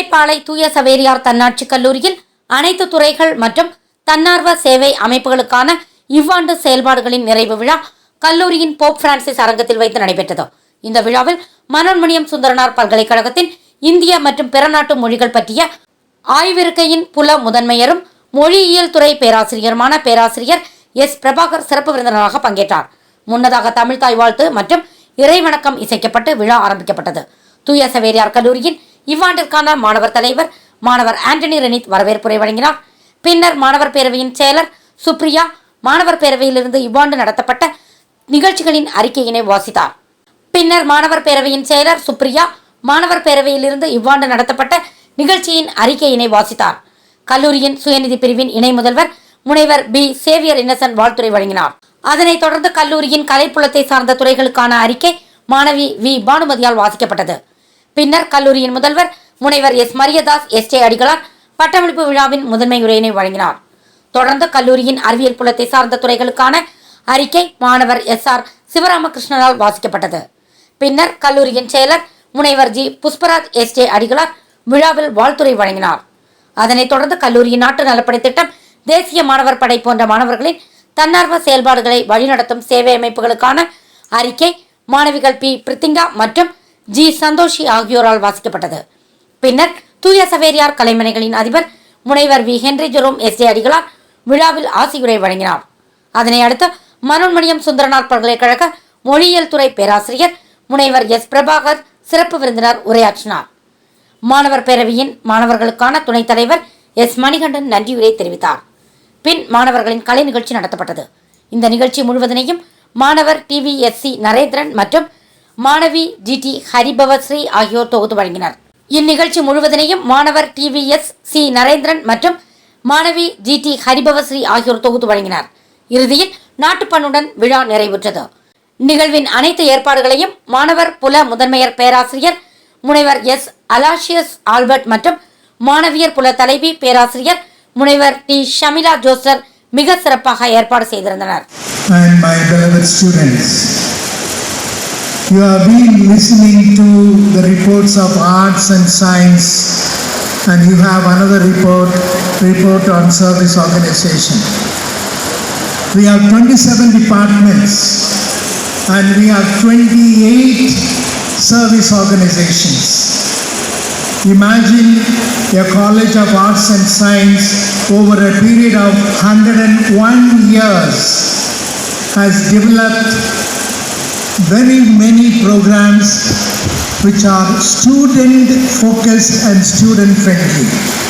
நெல்லைப்பாளை தூய சவேரியார் தன்னாட்சி கல்லூரியில் அனைத்து துறைகள் மற்றும் தன்னார்வ சேவை அமைப்புகளுக்கான இவ்வாண்டு செயல்பாடுகளின் நிறைவு விழா கல்லூரியின் போப் பிரான்சிஸ் அரங்கத்தில் வைத்து நடைபெற்றது. இந்த விழாவில் மனோன்மணியம் சுந்தரனார் பல்கலைக்கழகத்தின் இந்திய மற்றும் பிற நாட்டு மொழிகள் பற்றிய ஆய்விருக்கையின் புல முதன்மையரும் மொழியியல் துறை பேராசிரியருமான பேராசிரியர் எஸ். பிரபாகர் சிறப்பு விருந்தினராக பங்கேற்றார். முன்னதாக தமிழ் தாய் வாழ்த்து மற்றும் இறைவணக்கம் இசைக்கப்பட்டு விழா ஆரம்பிக்கப்பட்டது. தூய சவேரியார் கல்லூரியின் இவ்வாண்டிற்கான மாணவர் தலைவர் மாணவர் ஆண்டனி ரெனித் வரவேற்புரை வழங்கினார். பின்னர் மாணவர் பேரவையின் செயலர் சுப்ரியா மாணவர் பேரவையிலிருந்து இவ்வாண்டு நடத்தப்பட்ட நிகழ்ச்சிகளின் அறிக்கையினை வாசித்தார். பின்னர் மாணவர் பேரவையின் செயலர் சுப்ரியா மாணவர் பேரவையிலிருந்து இவ்வாண்டு நடத்தப்பட்ட நிகழ்ச்சியின் அறிக்கையினை வாசித்தார். கல்லூரியின் சுயநிதி பிரிவின் இணை முதல்வர் முனைவர் பி. சேவியர் இன்னசன் வாழ்த்துறை வழங்கினார். அதனைத் தொடர்ந்து கல்லூரியின் கலைப்புலத்தை சார்ந்த துறைகளுக்கான அறிக்கை மாணவி வி. பானுமதியால் வாசிக்கப்பட்டது. பின்னர் கல்லூரியின் முதல்வர் முனைவர் S. Mariyadas S. J. Adigalar பட்டமளிப்பு விழாவின் முதன்மை உரையினை வழங்கினார். தொடர்ந்து கல்லூரியின் அறிவியல் புலத்தை சார்ந்த துறைகளுக்கான அறிக்கை மாணவர் எஸ். ஆர். சிவராமகிருஷ்ணனால் வாசிக்கப்பட்டது. பின்னர் கல்லூரியின் செயலர் முனைவர் G. Pushparaj S. J. Adigalar விழாவில் வாழ்த்துறை வழங்கினார். அதனைத் தொடர்ந்து கல்லூரியின் நாட்டு நலப்படை திட்டம் தேசிய மாணவர் படை போன்ற மாணவர்களின் தன்னார்வ செயல்பாடுகளை வழிநடத்தும் சேவை அமைப்புகளுக்கான அறிக்கை மாணவிகள் பி. பிரித்திங்கா மற்றும் ஜி. சந்தோஷி ஆகியோரால் வாசிக்கப்பட்டது. பின்னர் தூய சவேரியார் கலைமனைகளின் அதிபர் முனைவர் V. Henry Jerome S. Adigalar விழாவில் ஆசியுரை வழங்கினார். அதனை அடுத்து மனோன்மணியம் சுந்தரனார் பல்கலைக்கழக மொழியியல் துறை பேராசிரியர் முனைவர் எஸ். பிரபாகர் சிறப்பு விருந்தினர் உரையாற்றினார். மாணவர் பேரவையின் மாணவர்களுக்கான துணைத் தலைவர் எஸ். மணிகண்டன் நன்றியுரை தெரிவித்தார். பின் மாணவர்களின் கலை நிகழ்ச்சி நடத்தப்பட்டது. இந்த நிகழ்ச்சி முழுவதனையும் மாணவர் டிவிஎஸ்சி நரேந்திரன் மற்றும் மாணவி ஜி டி ஹரிபவஸ்ரீ ஆகியோர் தொகுத்து வழங்கினர். இந்நிகழ்ச்சி முழுவதனையும் மாணவர் டிவிஎஸ் சி நரேந்திரன் மற்றும் மாணவி ஜி டி ஹரிபவஸ்ரீ ஆகியோர் தொகுத்து வழங்கினர். இறுதியில் நாட்டுப்பண்ணுடன் விழா நிறைவுற்றது. நிகழ்வின் அனைத்து ஏற்பாடுகளையும் மாணவர் புல முதன்மையர் பேராசிரியர் முனைவர் எஸ் அலாஷியஸ் ஆல்பர்ட் மற்றும் மாணவியர் புல தலைவி பேராசிரியர் முனைவர் டி ஷமிலா ஜோசர் மிக சிறப்பாக ஏற்பாடு செய்திருந்தனர். You have been listening to the reports of arts and science and you have another report, report on service organization. We have 27 departments and we have 28 service organizations. Imagine a college of arts and science over a period of 101 years has developed very many programs which are student focused and student friendly.